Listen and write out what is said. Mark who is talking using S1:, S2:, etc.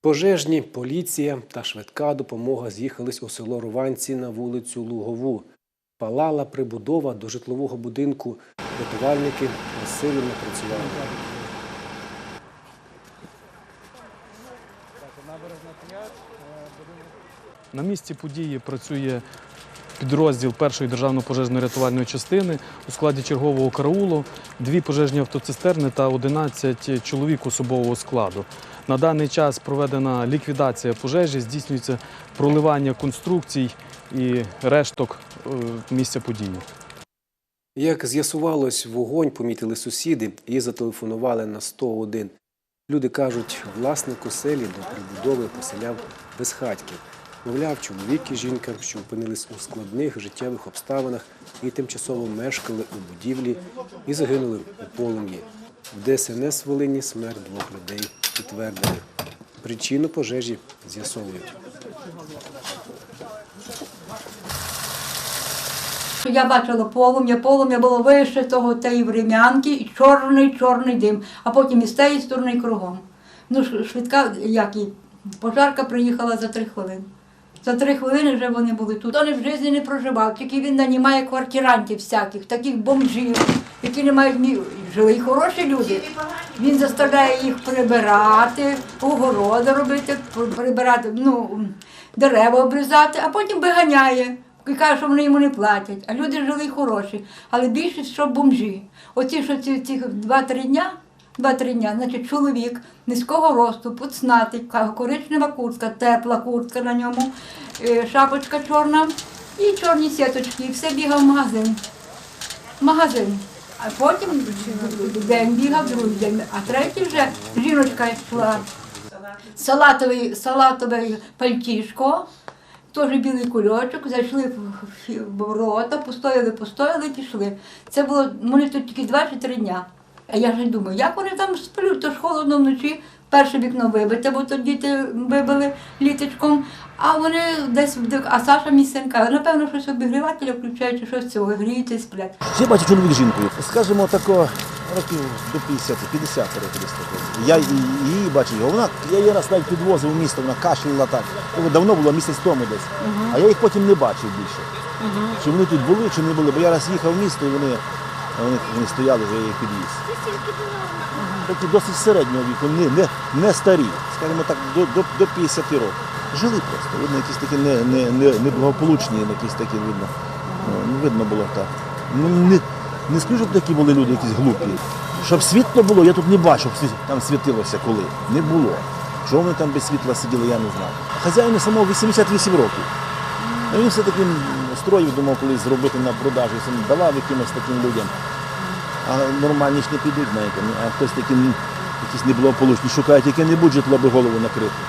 S1: Пожежні, поліція та швидка допомога з'їхались у село Руванці на вулицю Лугову. Палала прибудова до житлового будинку. Рятувальники насильно працювали.
S2: На місці події працює підрозділ першої державної пожежно-рятувальної частини у складі чергового караулу, дві пожежні автоцистерни та 11 чоловік особового складу. На даний час проведена ліквідація пожежі, здійснюється проливання конструкцій і решток е, місця події.
S1: Як з'ясувалось, вогонь помітили сусіди і зателефонували на 101. Люди кажуть, власник оселі до прибудови поселяв безхатьків. Мовляв, чоловік і жінка, що опинились у складних життєвих обставинах і тимчасово мешкали у будівлі і загинули у полум'ї. В ДСНС Волині смерть двох людей підтвердили. Причину пожежі з'ясовують.
S3: Я бачила полум'я, полум'я було вище того тієї врем'янки, і чорний, чорний дим, а потім із тієї сторони кругом. Ну, швидка, як і пожарка приїхала за три хвилини. За три хвилини вже вони були тут. Вони в житті не проживав, тільки він нанімає квартирантів всяких, таких бомжів, які не мають ні. Жили й хороші люди. Він заставляє їх прибирати, огороди робити, пр- прибирати, ну, дерева обрізати, а потім виганяє. І каже, що вони йому не платять. А люди жили хороші. Але більшість, що бомжі. Оці, що ці, ці два-три дня, два-три дня, значить, чоловік низького росту, пуцнатий, коричнева куртка, тепла куртка на ньому, е, шапочка чорна і чорні сіточки. І все бігав в магазин. Магазин. А потім день бігав, другий день, а третій вже жіночка йшла. Салатовий, салатове пальтішко, теж білий кульочок, зайшли в- ворота, постояли, постояли пішли. Це було, вони тут тільки два чи три дня. А я ж думаю, як вони там сплють, то ж холодно вночі. Перше вікно вибите, бо тут діти вибили літочком, а вони десь а Саша мій син каже, напевно, щось обігрівателя включають, чи щось цього, гріють і сплять.
S4: Я бачу чоловік жінкою. Скажімо, тако років до 50, 50 років. Я її бачу, його. Вона, я її раз навіть підвозив у місто, вона кашляла так. Давно було, місяць тому десь. А я їх потім не бачив більше. Чи вони тут були, чи не були. Бо я раз їхав в місто і вони, вони, вони стояли, вже я їх підвіз. Такі досить середнього віку, не, не, не старі, скажімо так, до, до, до 50 років. Жили просто, видно, якісь такі не, не, не, неблагополучні, якісь такі видно. Ну, видно було так. Ну, не, не скажу, щоб такі були люди якісь глупі. Щоб світло було, я тут не бачу, щоб там світилося коли. Не було. Що вони там без світла сиділи, я не знаю. Хазяїну самого 88 років. Ну, він все-таки строїв, думав колись зробити на продажу, давав якимось таким людям. А нормальні ж не підуть, знаєте. А хтось такі якісь неблагополучні шукають яке-небудь житло, аби голову накрити.